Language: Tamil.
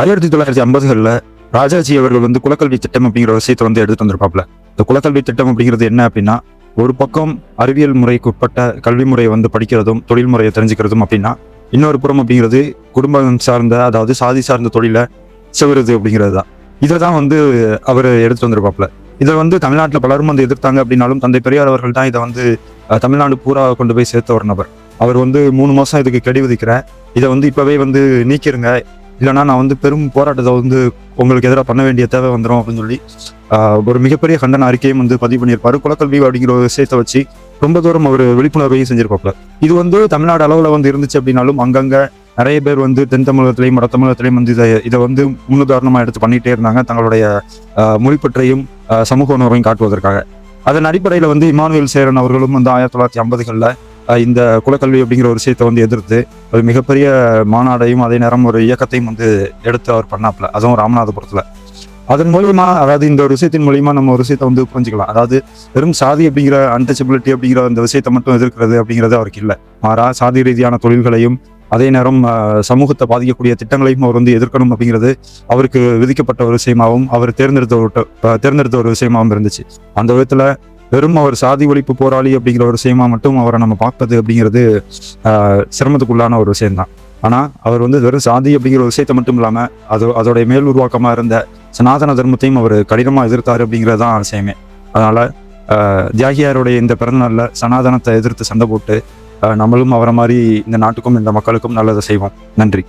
ஆயிரத்தி தொள்ளாயிரத்தி ஐம்பதுகளில் ராஜாஜி அவர்கள் வந்து குலக்கல்வி திட்டம் அப்படிங்கிற விஷயத்தை வந்து எடுத்துட்டு வந்திருப்பாப்ல இந்த குலக்கல்வி திட்டம் அப்படிங்கிறது என்ன அப்படின்னா ஒரு பக்கம் அறிவியல் முறைக்கு உட்பட்ட கல்வி முறையை வந்து படிக்கிறதும் தொழில் முறையை தெரிஞ்சுக்கிறதும் அப்படின்னா இன்னொரு புறம் அப்படிங்கிறது குடும்பம் சார்ந்த அதாவது சாதி சார்ந்த தொழிலை செவருது அப்படிங்கிறது தான். இதை தான் வந்து அவர் எடுத்து வந்திருப்பாப்ல இதை வந்து தமிழ்நாட்டில் பலரும் வந்து எதிர்த்தாங்க அப்படின்னாலும் தந்தை பெரியார் அவர்கள் தான் இதை வந்து தமிழ்நாடு பூரா கொண்டு போய் சேர்த்த ஒரு நபர். அவர் வந்து மூணு மாசம் இதுக்கு கெடி விதிக்கிற இதை வந்து இப்பவே வந்து நீக்கிருங்க இல்லைன்னா நான் வந்து பெரும் போராட்டத்தை வந்து உங்களுக்கு எதிராக பண்ண வேண்டிய தேவை வந்துடும் அப்படின்னு சொல்லி ஒரு மிகப்பெரிய கண்டன அறிக்கையும் வந்து பதிவு பண்ணியிருப்பாரு. குலக்கல்வி அப்படிங்கிற ஒரு விஷயத்தை வச்சு ரொம்ப தூரம் அவர் விழிப்புணர்வையும் செஞ்சிருப்பாப்ல இது வந்து தமிழ்நாடு அளவில் வந்து இருந்துச்சு அப்படின்னாலும் அங்கங்கே நிறைய பேர் வந்து தென் தமிழகத்திலையும் வட தமிழகத்திலையும் வந்து இதை இதை வந்து முன்னுதாரணமாக எடுத்து பண்ணிகிட்டே இருந்தாங்க. தங்களுடைய மொழிப்பற்றையும் சமூக உணர்வையும் காட்டுவதற்காக. அதன் அடிப்படையில் வந்து இமானுவேல் சேரன் அவர்களும் வந்து ஆயிரத்தி தொள்ளாயிரத்தி ஐம்பதுகளில் இந்த குலக்கல்வி அப்படிங்கிற ஒரு விஷயத்தை வந்து எதிர்த்து ஒரு மிகப்பெரிய மாநாடையும் அதே நேரம் ஒரு இயக்கத்தையும் வந்து எடுத்து அவர் பண்ணாப்ல அதுவும் ராமநாதபுரத்துல. அதன் மூலியமா அதாவது இந்த ஒரு விஷயத்தின் மூலியமா நம்ம ஒரு விஷயத்தை வந்து புரிஞ்சுக்கலாம். அதாவது வெறும் சாதி அப்படிங்கிற அன்டச்சபிலிட்டி அப்படிங்கிற அந்த விஷயத்தை மட்டும் எதிர்க்கிறது அப்படிங்கிறது அவருக்கு இல்லை. மாறா சாதி ரீதியான தொழில்களையும் அதே நேரம் சமூகத்தை பாதிக்கக்கூடிய திட்டங்களையும் அவர் வந்து எதிர்க்கணும் அப்படிங்கிறது அவருக்கு விதிக்கப்பட்ட ஒரு விஷயமாகவும் அவர் தேர்ந்தெடுத்த ஒரு தேர்ந்தெடுத்த ஒரு விஷயமாகவும் இருந்துச்சு. அந்த விதத்துல வெறும் அவர் சாதி ஒழிப்பு போராளி அப்படிங்கிற ஒரு விஷயமா மட்டும் அவரை நம்ம பார்ப்பது அப்படிங்கிறது சிரமத்துக்குள்ளான ஒரு விஷயம்தான். ஆனால் அவர் வந்து வெறும் சாதி அப்படிங்கிற ஒரு விஷயத்தை மட்டும் இல்லாமல் அது அதோடைய மேல் உருவாக்கமாக இருந்த சனாதன தர்மத்தையும் அவர் கடினமாக எதிர்த்தார் அப்படிங்கிறது தான் விஷயமே அதனால் தியாகியாருடைய இந்த பிறந்தநாளில் சனாதனத்தை எதிர்த்து சண்டை போட்டு நம்மளும் அவரை மாதிரி இந்த நாட்டுக்கும் இந்த மக்களுக்கும் நல்லதை செய்வோம். நன்றி.